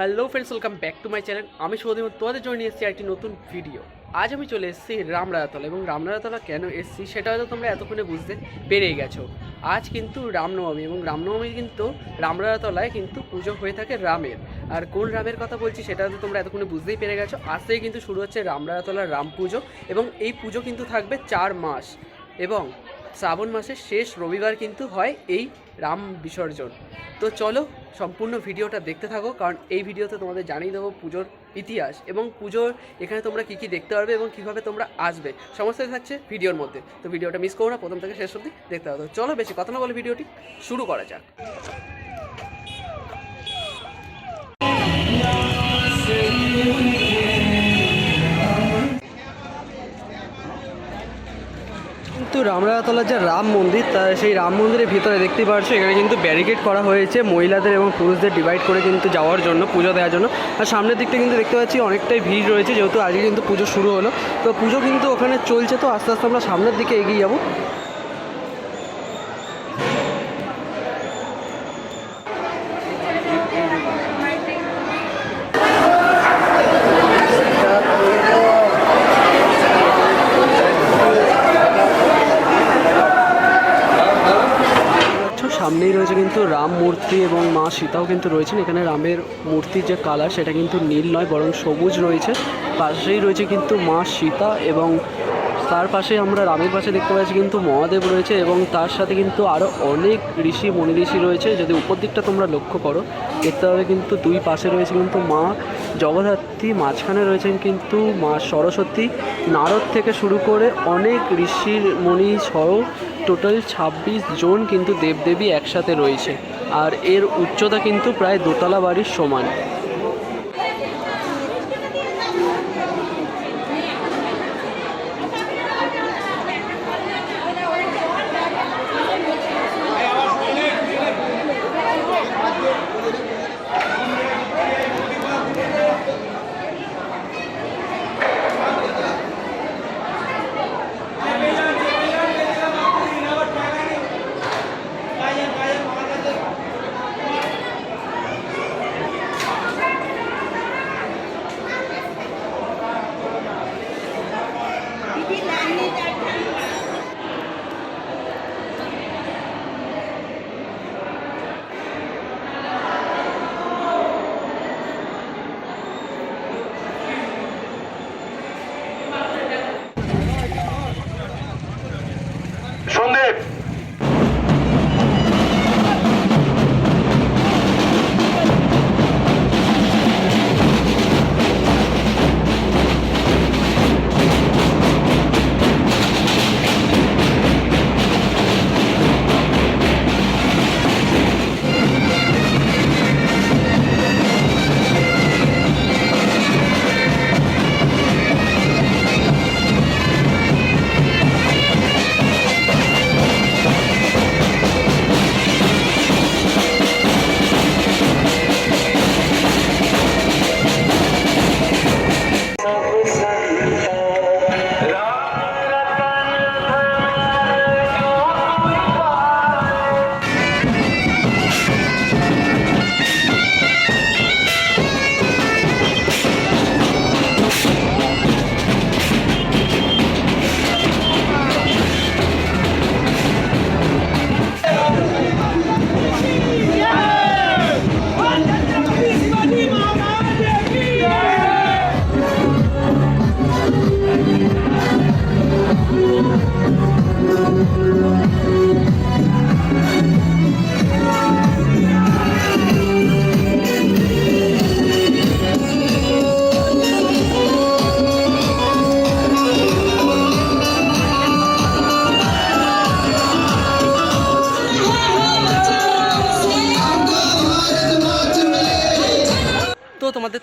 Hello friends welcome back to my channel আমি সৌদিম তোমাদের জন্য নিয়ে এসেছি একটি নতুন ভিডিও আজ আমি চলে এসেছি রামরাজাতলা এবং রামরাজাতলা কেন এসেছি সেটা হয়তো তোমরা এতক্ষণে বুঝতে পেরেই গেছো। আজ কিন্তু রামনবমী এবং রামনবমী কিন্তু রামরাজাতলায় কিন্তু পুজো হয়ে থাকে রামের। আর কোন রামের কথা বলছি সেটা হয়তো তোমরা এতক্ষণে বুঝতেই পেরে গেছো। আজ থেকে কিন্তু শুরু হচ্ছে রামরাজাতলার রাম পুজো এবং এই পুজো কিন্তু থাকবে চার মাস। এবং শ্রাবণ মাসের শেষ রবিবার কিন্তু হয় এই রাম বিসর্জন। তো চলো সম্পূর্ণ ভিডিওটা দেখতে থাকো, কারণ এই ভিডিওতে তোমাদের জানিয়ে দেবো পুজোর ইতিহাস এবং পুজোর এখানে তোমরা কী কী দেখতে পারবে এবং কীভাবে তোমরা আসবে। সমস্ত থাকছে ভিডিওর মধ্যে। তো ভিডিওটা মিস করো না, প্রথম থেকে শেষ অবধি দেখতে হবে চলো বেশি কথা না বলে ভিডিওটি শুরু করা যাক। কিন্তু রামরাতলার যে রাম মন্দির, তা সেই রাম মন্দিরের ভিতরে দেখতে পাচ্ছ এখানে কিন্তু ব্যারিকেড করা হয়েছে মহিলাদের এবং পুরুষদের ডিভাইড করে কিন্তু যাওয়ার জন্য, পুজো দেওয়ার জন্য। আর সামনের দিকটা কিন্তু দেখতে পাচ্ছি, অনেকটাই ভিড় রয়েছে, যেহেতু আজকে কিন্তু পুজো শুরু হলো। তো পুজো কিন্তু ওখানে চলছে, তো আস্তে আস্তে আমরা সামনের দিকে এগিয়ে যাব পাচ্ছ, সামনেই রয়েছে কিন্তু রাম মূর্তি এবং মা সীতাও কিন্তু রয়েছেন। এখানে রামের মূর্তির যে কালার সেটা কিন্তু নীল নয়, বরং সবুজ রয়েছে। পাশেই রয়েছে কিন্তু মা সীতা এবং তার পাশে আমরা রামের পাশে দেখতে পাচ্ছি কিন্তু মহাদেব রয়েছে এবং তার সাথে কিন্তু আরও অনেক ঋষি, মনি ঋষি রয়েছে। যদি উপর দিকটা তোমরা লক্ষ্য করো, দেখতে পাবে কিন্তু দুই পাশে রয়েছে কিন্তু মা জগদ্ধাত্রী, মাঝখানে রয়েছেন কিন্তু মা সরস্বতী। নারদ থেকে শুরু করে অনেক ঋষির মণি সহ টোটাল ছাব্বিশ জন কিন্তু দেবদেবী একসাথে রয়েছে। আর এর উচ্চতা কিন্তু প্রায় দোতলা বাড়ির সমান।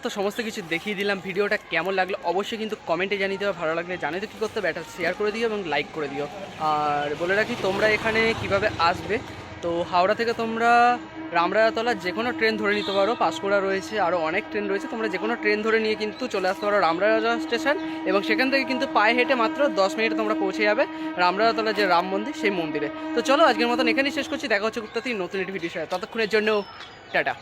তো সমস্ত কিছু দেখিয়ে দিলাম। ভিডিওটা কেমন লাগল অবশ্যই কিন্তু কমেন্টে জানিয়ে দেবে ভালো লাগলে জানিয়ে তো কী করতে হবে একটা শেয়ার করে দিও এবং লাইক করে দিও। আর বলে রাখি, তোমরা এখানে কীভাবে আসবে? তো হাওড়া থেকে তোমরা রামরাজাতলা যে কোনো ট্রেন ধরে নিতে পারো। পাঁশকুড়া রয়েছে আরও অনেক ট্রেন রয়েছে। তোমরা যে কোনো ট্রেন ধরে নিয়ে কিন্তু চলে আসতে পারো রামরাজা স্টেশন এবং সেখান থেকে কিন্তু পায়ে হেঁটে মাত্র দশ মিনিটে তোমরা পৌঁছে যাবে রামরাজাতলা যে রাম মন্দির, সেই মন্দিরে। তো চলো আজকের মতন এখানেই শেষ করছি। দেখা হচ্ছে গুপ্তাতি নতুন একটি ভিডিও ততক্ষণের জন্য টাটা।